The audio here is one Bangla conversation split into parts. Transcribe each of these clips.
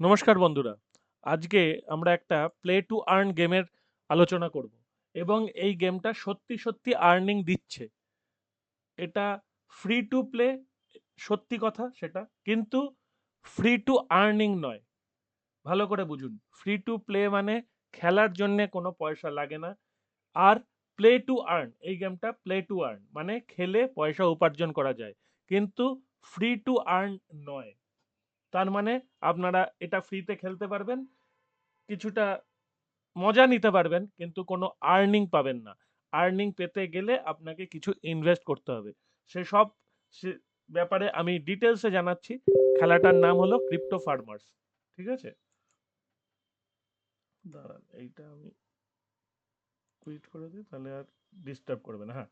নমস্কার বন্ধুরা। আজকে আমরা একটা প্লে টু আর্ন গেমের আলোচনা করব এবং এই গেমটা সত্যি সত্যি আর্নিং দিচ্ছে। এটা ফ্রি টু প্লে সত্যি কথা সেটা, কিন্তু ফ্রি টু আর্নিং নয়। ভালো করে বুঝুন ফ্রি টু প্লে মানে খেলার জন্যে কোনো পয়সা লাগে না, আর প্লে টু আর্ন এই গেমটা প্লে টু আর্ন মানে খেলে পয়সা উপার্জন করা যায়, কিন্তু ফ্রি টু আর্ন নয়। তার মানে আপনারা এটা ফ্রিতে খেলতে পারবেন, কিছুটা মজা নিতে পারবেন, কিন্তু কোনো আর্নিং পাবেন না। আর্নিং পেতে গেলে আপনাকে কিছু ইনভেস্ট করতে হবে। সেসব ব্যাপারে আমি ডিটেলসে জানাচ্ছি। খেলাটার নাম হলো ক্রিপ্টো ফার্মার্স ঠিক আছে? দাঁড়ান, এইটা আমি কুইট করে দিই, তাহলে আর ডিস্টার্ব করবে না হ্যাঁ।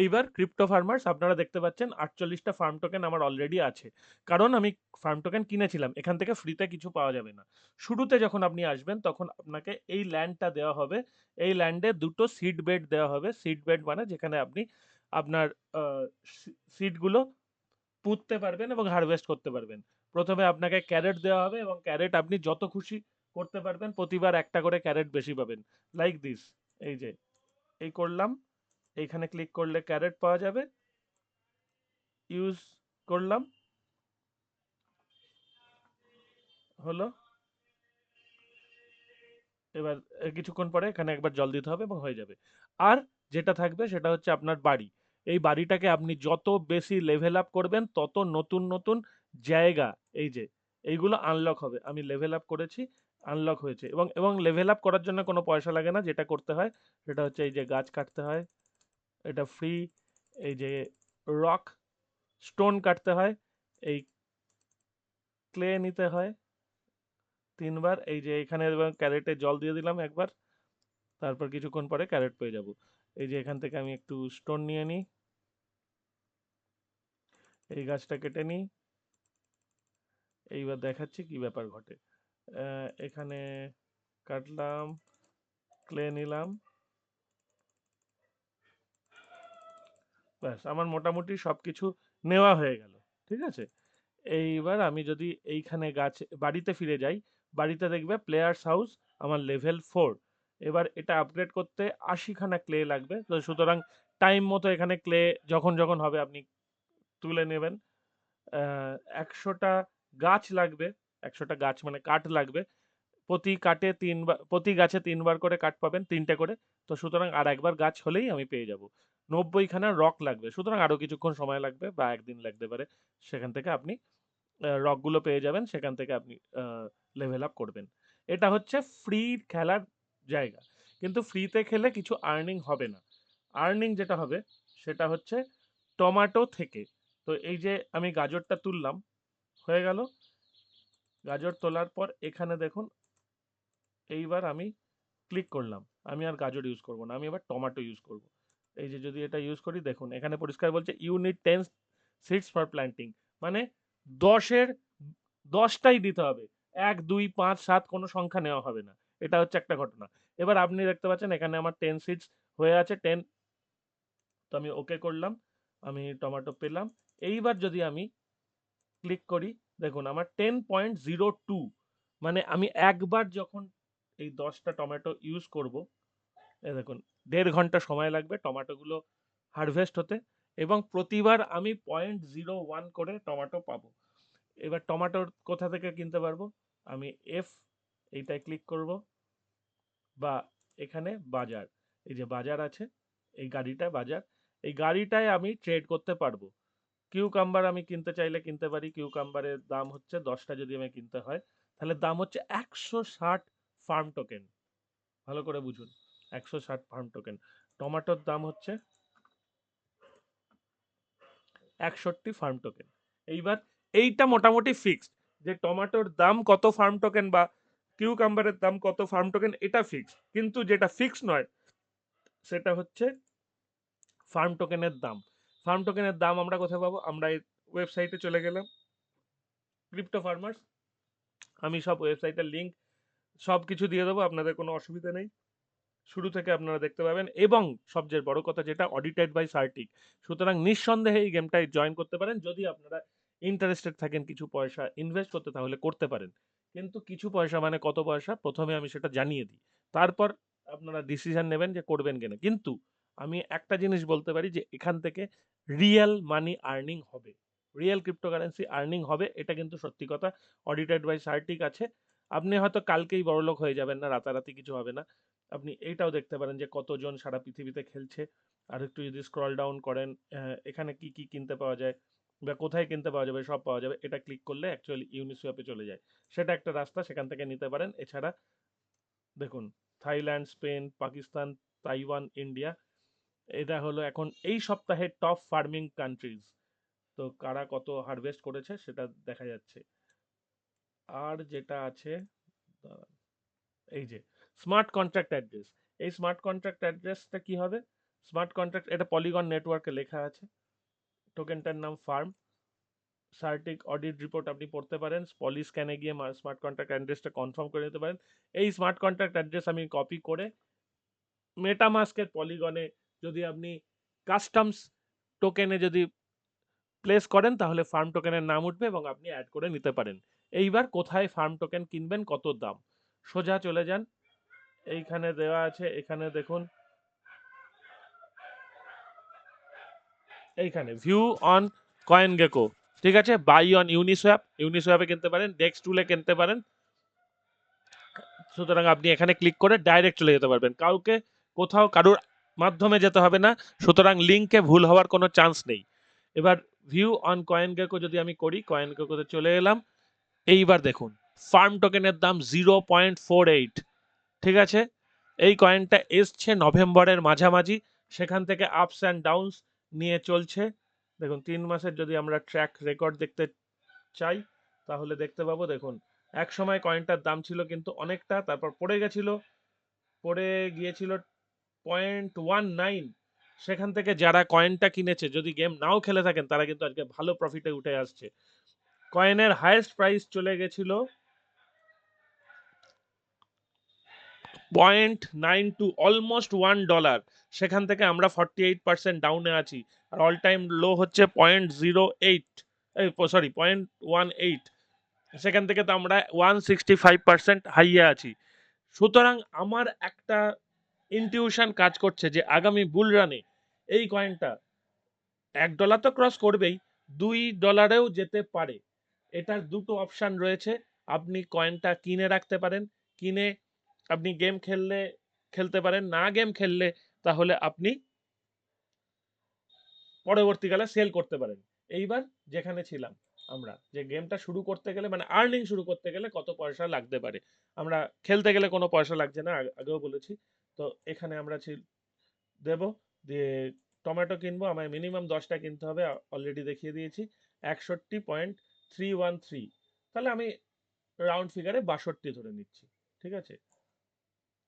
এইবার ক্রিপ্টো ফার্মার্স আপনারা দেখতে পাচ্ছেন আটচল্লিশটা ফার্ম টোকেন আমার অলরেডি আছে। কারণ আমি ফার্ম টোকেন কিনেছিলাম, এখান থেকে ফ্রিতে কিছু পাওয়া যাবে না। শুরুতে যখন আপনি আসবেন, তখন আপনাকে এই ল্যান্ডটা দেওয়া হবে। এই ল্যান্ডে দুটো সিড বেড দেওয়া হবে। সিড বেড মানে যেখানে আপনি আপনার সিডগুলো পুঁততে পারবেন এবং হারভেস্ট করতে পারবেন। প্রথমে আপনাকে ক্যারেট দেওয়া হবে এবং ক্যারেট আপনি যত খুশি করতে পারবেন, প্রতিবার একটা করে ক্যারেট বেশি পাবেন। লাইক দিস এই যে, এই করলাম, এইখানে ক্লিক করলে ক্যারেট পাওয়া যাবে। ইউজ করলাম। হলো। এবার কিছুক্ষণ পরে এখানে একবার জল দিতে হবে এবং হয়ে যাবে। আর যেটা থাকবে সেটা হচ্ছে আপনার বাড়ি। এই বাড়িটাকে আপনি যত বেশি লেভেল আপ করবেন, তত নতুন নতুন জায়গা, এই যে, এইগুলো আনলক হবে। আমি লেভেল আপ করেছি আনলক হয়েছে। এবং এবং লেভেল আপ করার জন্য কোনো পয়সা লাগে না, যেটা করতে হয় সেটা হচ্ছে এই যে গাছ কাটতে হয়, এটা ফ্রি এই যে রক স্টোন কাটতে হয়, এই ক্লে নিতে হয়, তিনবার, এই যে এখানে ক্যারেটে জল দিয়ে দিলাম একবার, তারপর কিছুক্ষণ পরে ক্যারেট পেয়ে যাব। এই যে এখান থেকে আমি একটু স্টোন নিয়ে নিই, এই গাছটা কেটে নিই, এইবার দেখাচ্ছি কি ব্যাপার ঘটে। এখানে কাটলাম, ক্লে নিলাম। ব্যাস, আমার মোটামুটি সব কিছু নেওয়া হয়ে গেল, ঠিক আছে? এইবার আমি যদি এইখানে গাছ, বাড়িতে ফিরে যাই, বাড়িতে দেখবে প্লেয়ার্স হাউস আমার লেভেল ফোর এবার এটা আপগ্রেড করতে আশিখানা ক্লে লাগবে, তো সুতরাং টাইম মতো এখানে ক্লে যখন যখন হবে আপনি তুলে নেবেন। একশোটা গাছ লাগবে একশোটা গাছ মানে কাঠ লাগবে। প্রতি কাঠে তিনবার প্রতি গাছে তিনবার করে কাঠ পাবেন, তিনটে করে। তো সুতরাং আর একবার গাছ হলেই আমি পেয়ে যাব। নব্বইখানা রক লাগবে, সুতরাং আরও কিছুক্ষণ সময় লাগবে বা একদিন লাগতে পারে। সেখান থেকে আপনি রকগুলো পেয়ে যাবেন, সেখান থেকে আপনি লেভেল আপ করবেন। এটা হচ্ছে ফ্রি খেলার জায়গা। কিন্তু ফ্রিতে খেলে কিছু আর্নিং হবে না। আর্নিং যেটা হবে, সেটা হচ্ছে টমাটো থেকে। তো এই যে আমি গাজরটা তুললাম, হয়ে গেল। গাজর তোলার পর এখানে দেখুন, এইবার আমি ক্লিক করলাম। আমি আর গাজর ইউজ করব না, আমি এবার টমেটো ইউজ করব। এই যে যদি এটা ইউজ করি, দেখুন, এখানে পরিষ্কার বলছে unit ten seeds for planting মানে দশের, দশটাই দিতে হবে। এক, দুই, পাঁচ, সাত, কোনো সংখ্যা নেওয়া হবে না। এটা হচ্ছে একটা ঘটনা। এবার আপনি দেখতে পাচ্ছেন, এখানে আমার টেন সিডস হয়ে আছে টেন তো আমি ওকে করলাম, আমি টমেটো পেলাম। এইবার যদি আমি ক্লিক করি দেখুন, আমার টেন পয়েন্ট জিরো টু মানে আমি একবার যখন এই দশটা টমেটো ইউজ করব, এ দেখুন, দেড় ঘণ্টা সময় লাগবে টমেটোগুলো হারভেস্ট হতে এবং প্রতিবার আমি পয়েন্ট জিরো ওয়ান করে টমেটো পাবো। এবার টমেটোর কোথা থেকে কিনতে পারব? আমি এফ এইটায় ক্লিক করব বা এখানে বাজার, এই যে বাজার আছে, এই গাড়িটা বাজার, এই গাড়িটায় আমি ট্রেড করতে পারব। কিউকাম্বার আমি কিনতে চাইলে কিনতে পারি। কিউকাম্বারের দাম হচ্ছে দশটা যদি আমি কিনতে হয়, তাহলে দাম হচ্ছে একশো ষাট ফার্ম টোকেন ভালো করে বুঝুন, একশো ষাট ফার্ম টোকেন টমাটোর দাম হচ্ছে একষট্টি ফার্ম টোকেন এইবার এইটা মোটামুটি ফিক্সড যে টমাটোর দাম কত ফার্ম টোকেন বা কিউকাম্বারের দাম কত ফার্ম টোকেন এটা ফিক্সড কিন্তু যেটা ফিক্সড নয়, সেটা হচ্ছে ফার্ম টোকেনের দাম। ফার্ম টোকেনের দাম আমরা কোথায় পাবো? আমরা এই ওয়েবসাইটে চলে গেলাম। ক্রিপ্টো ফার্মার্স আমি সব ওয়েবসাইটের লিঙ্ক সব কিছু দিয়ে দেবো, আপনাদের কোনো অসুবিধা নেই। শুরু থেকে আপনারা দেখতে পাবেন। এবং সবচেয়ে বড় কথা যেটা অডিটেড বাই সার্টিক সুতরাং নিঃসন্দেহে এই গেমটায় জয়েন করতে পারেন। যদি আপনারা ইন্টারেস্টেড থাকেন কিছু পয়সা ইনভেস্ট করতে, তাহলে করতে পারেন। কিন্তু কিছু পয়সা মানে কত পয়সা? প্রথমে আমি সেটা জানিয়ে দিই। তারপর আপনারা ডিসিশন নেবেন যে করবেন কিনা। কিন্তু আমি একটা জিনিস বলতে পারি যে, এখান থেকে রিয়েল মানি আর্নিং হবে। রিয়েল ক্রিপ্টোকারেন্সি আর্নিং হবে, এটা কিন্তু সত্যি কথা। অডিটেড বাই সার্টিক আছে। আপনি হয়তো কালকেই বড়লোক হয়ে যাবেন না, রাতারাতি কিছু হবে না। আপনি এইটাও দেখতে পারেন যে, কতজন সারা পৃথিবীতে খেলছে। আর একটু যদি স্ক্রল ডাউন করেন এখানে কি কি কিনতে পাওয়া যায় বা কোথায় কিনতে পাওয়া যাবে, সব পাওয়া যাবে। এটা ক্লিক করলে অ্যাকচুয়ালি ইউনিসোয়াপে চলে যায়। সেটা একটা রাস্তা, সেখান থেকে নিতে পারেন। এছাড়া দেখুন Thailand Spain Pakistan Taiwan India এটা হলো এখন এই সপ্তাহে টপ ফার্মিং কান্ট্রিজ তো কারা কত হারভেস্ট করেছে সেটা দেখা যাচ্ছে। আর যেটা আছে এই যে স্মার্ট কন্ট্রাক্ট অ্যাড্রেস এই স্মার্ট কন্ট্রাক্ট অ্যাড্রেসটা কি হবে? স্মার্ট কন্ট্রাক্ট এটা পলিগন নেটওয়ার্কে লেখা আছে। টোকেনটার নাম ফার্ম সার্টিক অডিট রিপোর্ট আপনি পড়তে পারেন। পলি স্ক্যানে গিয়ে স্মার্ট কন্ট্রাক্ট অ্যাড্রেসটা কনফার্ম করে নিতে পারেন। এই স্মার্ট কন্ট্রাক্ট অ্যাড্রেস আমি কপি করে মেটামাস্কের পলিগনে যদি আপনি কাস্টমস টোকেনে যদি প্লেস করেন, তাহলে ফার্ম টোকেনের নাম উঠবে এবং আপনি অ্যাড করে নিতে পারেন। এইবার কোথায় ফার্ম টোকেন কিনবেন, কত দাম? সোজা চলে যান। এইখানে দেওয়া আছে, এখানে দেখুন। এইখানে ভিউ অন কয়েন গেকো ঠিক আছে? বাই অন ইউনিসোয়াপ ইউনিসোয়াপে কিনতে পারেন ডেক্স টুলে কিনতে পারেন। সুতরাং আপনি এখানে ক্লিক করে ডাইরেক্ট চলে যেতে পারবেন। কাউকে কোথাও কারোর মাধ্যমে যেতে হবে না, সুতরাং লিঙ্কে ভুল হওয়ার কোনো চান্স নেই। এবার ভিউ অন কয়েন গেকো যদি আমি করি কয়েন গেকোতে চলে এলাম, এইবার দেখুন ফার্ম টোকেনের দাম জিরো পয়েন্ট ফোর এইট ঠিক আছে? এই কয়েনটা এসছে নভেম্বরের মাঝামাঝি, সেখান থেকে আপস অ্যান্ড ডাউনস নিয়ে চলছে। দেখুন, তিন মাসের যদি আমরা ট্র্যাক রেকর্ড দেখতে চাই, তাহলে দেখতে পাবো, দেখুন এক সময় কয়েনটার দাম ছিল কিন্তু অনেকটা, তারপর পড়ে গেছিল, পড়ে গিয়েছিল পয়েন্ট ওয়ান নাইন সেখান থেকে যারা কয়েনটা কিনেছে, যদি গেম নাও খেলে থাকেন, তারা কিন্তু আজকে ভালো প্রফিটে উঠে আসছে। কয়েনের হাইয়েস্ট প্রাইস চলে গেছিল point nine two almost one dollar সেখান থেকে আমরা ফর্টি এইট পার্সেন্ট ডাউনে আছি। আর অল টাইম লো হচ্ছে point zero eight sorry point one eight সেখান থেকে তো আমরা ওয়ান সিক্সটি ফাইভ পার্সেন্ট হাইয়ে আছি। সুতরাং আমার একটা ইনটিউশন কাজ করছে যে আগামী বুল রানে এই কয়েনটা এক ডলার তো ক্রস করবেই, দুই ডলারেও যেতে পারে। এটার দুটো অপশান রয়েছে, আপনি কয়েনটা কিনে রাখতে পারেন, কিনে আপনি গেম খেললে, খেলতে পারেন, না গেম খেললে তাহলে আপনি পরবর্তীকালে সেল করতে পারেন। এইবার যেখানে ছিলাম আমরা, যে গেমটা শুরু করতে গেলে মানে আর্নিং শুরু করতে গেলে কত পয়সা লাগতে পারে? আমরা খেলতে গেলে কোনো পয়সা লাগছে না আগেও বলেছি তো এখানে আমরা দেব, দিয়ে টমেটো কিনবো, আমায় মিনিমাম দশটা কিনতে হবে অলরেডি দেখিয়ে দিয়েছি, একষট্টি পয়েন্ট থ্রি ওয়ান থ্রি তাহলে আমি রাউন্ড ফিগারে বাষট্টি ধরে নিচ্ছি, ঠিক আছে?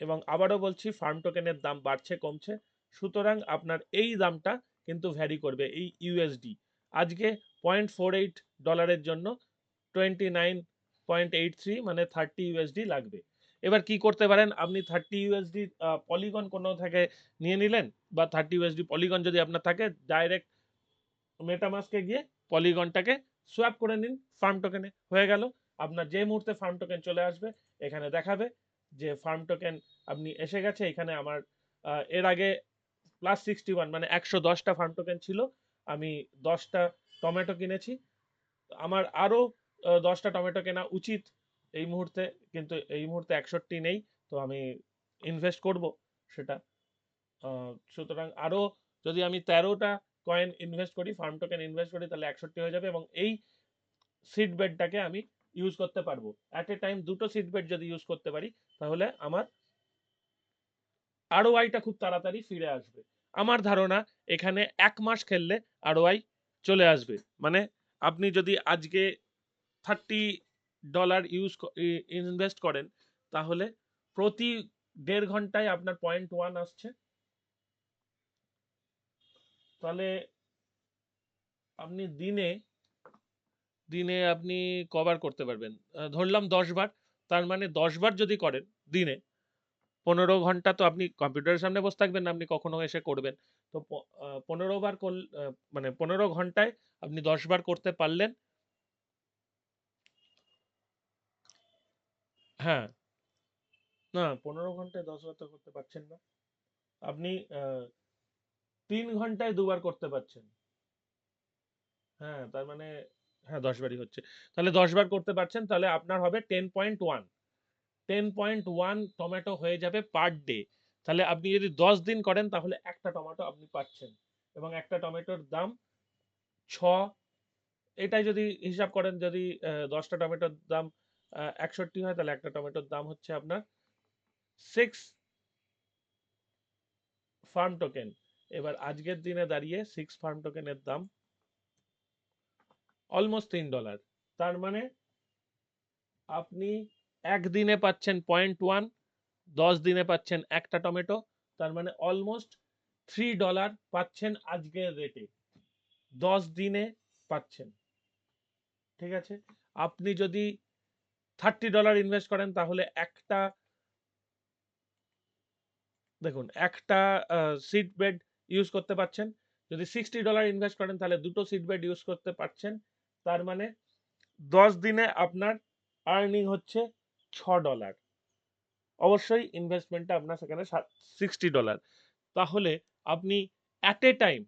এবং আবারও বলছি ফার্ম টোকেনের দাম বাড়ছে, কমছে, সুতরাং আপনার এই দামটা কিন্তু ভ্যারি করবে, এই ইউএসডি আজকে পয়েন্ট ফোর এইট ডলারের জন্য twenty nine point eight three মানে থার্টি ইউএসডি লাগবে। এবার কি করতে পারেন? আপনি থার্টি ইউএসডি পলিগন কোনো থেকে নিয়ে নিলেন বা থার্টি ইউএসডি পলিগন যদি আপনার থাকে ডাইরেক্ট মেটামাসকে গিয়ে পলিগনটাকে সোয়াপ করে নিন ফার্ম টোকেনে হয়ে গেল। আপনার যে মুহূর্তে ফার্ম টোকেন চলে আসবে, এখানে দেখাবে যে ফার্ম টোকেন আপনি এসে গেছে। এখানে আমার এর আগে প্লাস সিক্সটি ওয়ান মানে একশো দশটা ফার্ম টোকেন ছিল। আমি দশটা টমেটো কিনেছি। আমার আরও দশটা টমেটো কেনা উচিত এই মুহূর্তে, কিন্তু এই মুহূর্তে একষট্টি নেই, তো আমি ইনভেস্ট করব সেটা। সুতরাং আরও যদি আমি তেরোটা কয়েন ইনভেস্ট করি ফার্ম টোকেন ইনভেস্ট করি, তাহলে একষট্টি হয়ে যাবে এবং এই সিট বেডটাকে আমি ইউজ করতে পারব। অ্যাট এ টাইম দুটো সিট বেড যদি ইউজ করতে পারি, তাহলে আমার আরওআইটা খুব তাড়াতাড়ি ফিরে আসবে। আমার ধারণা, এখানে এক মাস খেললে আরওআই চলে আসবে। মানে আপনি যদি আজকে থার্টি ডলার ইউজ ইনভেস্ট করেন, তাহলে প্রতি দেড় ঘন্টায় আপনার পয়েন্ট ওয়ান আসছে। তাহলে আপনি দিনে দিনে আপনি কভার করতে পারবেন। ধরলাম দশ বার, তার মানে দশ বার যদি করেন দিনে, পনেরো ঘণ্টা তো আপনি কম্পিউটারের সামনে বসে থাকবেন না, আপনি কখনো এসে করবেন। তো পনেরো বার করল মানে পনেরো ঘন্টায় আপনি দশ বার করতে পারলেন হ্যাঁ। না, পনেরো ঘন্টায় দশ বার তো করতে পারছেন না। আপনি তিন ঘন্টায় দুবার করতে পারছেন। হ্যাঁ তার মানে হ্যাঁ দশ বারই হচ্ছে। তাহলে দশ বার করতে পারছেন, তাহলে আপনার হবে ten point one ten point one tomato হয়ে যাবে পার ডে তাহলে আপনি যদি দশ দিন করেন, তাহলে একটা টমেটো আপনি পাচ্ছেন। এবং একটা টমেটোর দাম ছ। এটাই যদি হিসাব করেন, যদি দশটা টমেটোর দাম একষট্টি হয়, তাহলে একটা টমেটোর দাম হচ্ছে আপনার সিক্স ফার্ম টোকেন এবার আজকের দিনে দাঁড়িয়ে সিক্স ফার্ম টোকেনের দাম অলমোস্ট তিন ডলার তার মানে আপনি একদিনে পাচ্ছেন পয়েন্ট ওয়ান দশ দিনে পাচ্ছেন একটা টমেটো, তার মানে অলমোস্ট থ্রি ডলার পাচ্ছেন আজকের রেটে দশ দিনে পাচ্ছেন। ঠিক আছে? আপনি যদি থার্টি ডলার ইনভেস্ট করেন, তাহলে একটা দেখুন, একটা সিট বেড ইউজ করতে পারছেন। যদি সিক্সটি ডলার ইনভেস্ট করেন, তাহলে দুটো সিট বেড ইউজ করতে পারছেন। তার মানে দশ দিনে আপনার আর্নিং হচ্ছে ছ ডলার। অবশ্যই ইনভেস্টমেন্টটা আপনার সেখানে সিক্সটি ডলার। তাহলে আপনি অ্যাট এ টাইম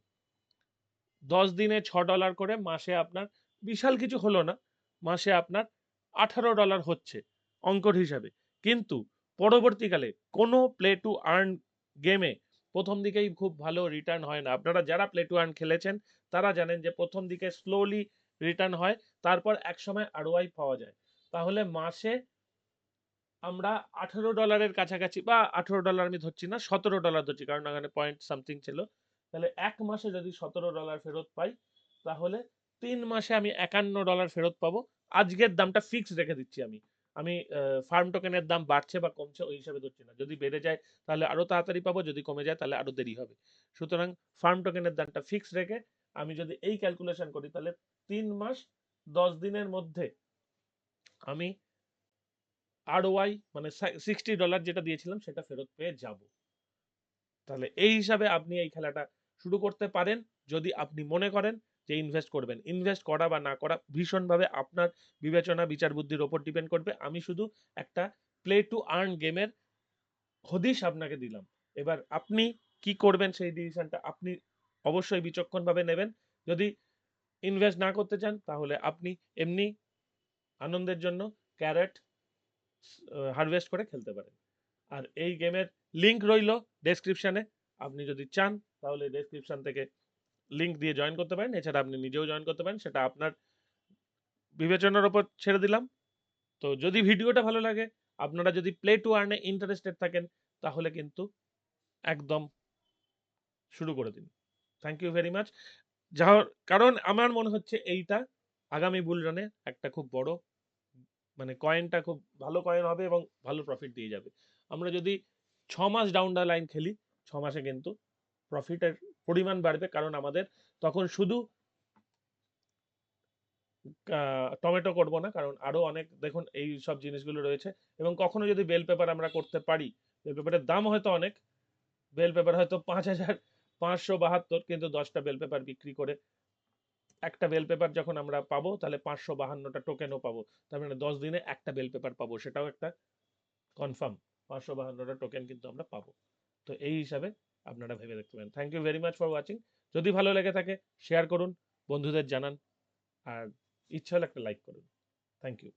দশ দিনে ছ ডলার করে মাসে আপনার, বিশাল কিছু হলো না, মাসে আপনার আঠারো ডলার হচ্ছে অঙ্কর হিসাবে। কিন্তু পরবর্তীকালে কোনো প্লে টু আর্ন গেমে প্রথম দিকেই খুব ভালো রিটার্ন হয় না। আপনারা যারা প্লে টু আর্ন খেলেছেন, তারা জানেন যে প্রথম দিকে স্লোলি রিটার্ন হয়, তারপর একসময় আরওয়াই পাওয়া যায়। তাহলে মাসে আমরা আঠেরো ডলারের কাছাকাছি বা আঠেরো ডলার আমি ধরছি না, সতেরো ডলার ধরছি, কারণ এখানে পয়েন্ট সামথিং ছিল। তাহলে এক মাসে যদি সতেরো ডলার ফেরত পাই, তাহলে তিন মাসে আমি একান্ন ডলার ফেরত পাবো। আজকের দামটা ফিক্স রেখে দিচ্ছি আমি। আমি ফার্ম টোকেনের দাম বাড়ছে বা কমছে ওই হিসাবে ধরছি না। যদি বেড়ে যায় তাহলে আরও তাড়াতাড়ি পাবো, যদি কমে যায় তাহলে আরও দেরি হবে। সুতরাং ফার্ম টোকেনের দামটা ফিক্স রেখে আমি যদি এই ক্যালকুলেশন করি তাহলে তিন মাস, দশ দিনের মধ্যে আমি আর ওয়াই মানে সিক্সটি ডলার যেটা দিয়েছিলাম সেটা ফেরত পেয়ে যাব। তাহলে এই হিসাবে আপনি এই খেলাটা শুরু করতে পারেন। যদি আপনি মনে করেন যে ইনভেস্ট করবেন। ইনভেস্ট করা বা না করা ভীষণভাবে আপনার বিবেচনা বিচার বুদ্ধির ওপর ডিপেন্ড করবে। আমি শুধু একটা প্লে টু আর্ন গেমের হদিশ আপনাকে দিলাম। এবার আপনি কি করবেন সেই ডিসিশনটা আপনি অবশ্যই বিচক্ষণভাবে নেবেন। যদি ইনভেস্ট না করতে চান, তাহলে আপনি এমনি আনন্দের জন্য ক্যারেট হারভেস্ট করে খেলতে পারেন। আর এই গেমের লিংক রইল ডেসক্রিপশানে আপনি যদি চান, তাহলে ডেসক্রিপশন থেকে লিংক দিয়ে জয়েন করতে পারেন। এছাড়া আপনি নিজেও জয়েন করতে পারেন। সেটা আপনার বিবেচনার ওপর ছেড়ে দিলাম। তো যদি ভিডিওটা ভালো লাগে, আপনারা যদি প্লে টু আর্নে ইন্টারেস্টেড থাকেন, তাহলে কিন্তু একদম শুরু করে দিন। থ্যাংক ইউ ভেরি মাচ যা কারণ আমার মনে হচ্ছে এইটা আগামী বুল রানে একটা খুব বড় মানে কয়েনটা খুব ভালো কয়েন হবে এবং ভালো প্রফিট দিয়ে যাবে। আমরা যদি ছ মাস ডাউন দা লাইন খেলি, ছ মাসে কিন্তু প্রফিটের পরিমাণ বাড়বে কারণ আমাদের তখন শুধু টমেটো করব না, কারণ আরও অনেক, দেখুন এই সব জিনিসগুলো রয়েছে এবং কখনো যদি বেল পেপার আমরা করতে পারি, বেল পেপারের দাম হয়তো অনেক, বেল পেপার হয়তো পাঁচ হাজার পাঁচশো বাহাত্তর, কিন্তু দশটা বেল পেপার বিক্রি করে একটা বেল পেপার যখন আমরা পাবো, তাহলে পাঁচশো বাহান্নটা টোকেনও পাবো, তার মানে দশ দিনে একটা বেল পেপার পাবো, সেটাও একটা কনফার্ম, পাঁচশো বাহান্নটা টোকেন কিন্তু আমরা পাবো। তো এই হিসাবে আপনারা ভেবে দেখতে পারেন। Thank you very much for watching যদি ভালো লেগে থাকে শেয়ার করুন, বন্ধুদের জানান, আর ইচ্ছা হলে একটা লাইক করুন। Thank you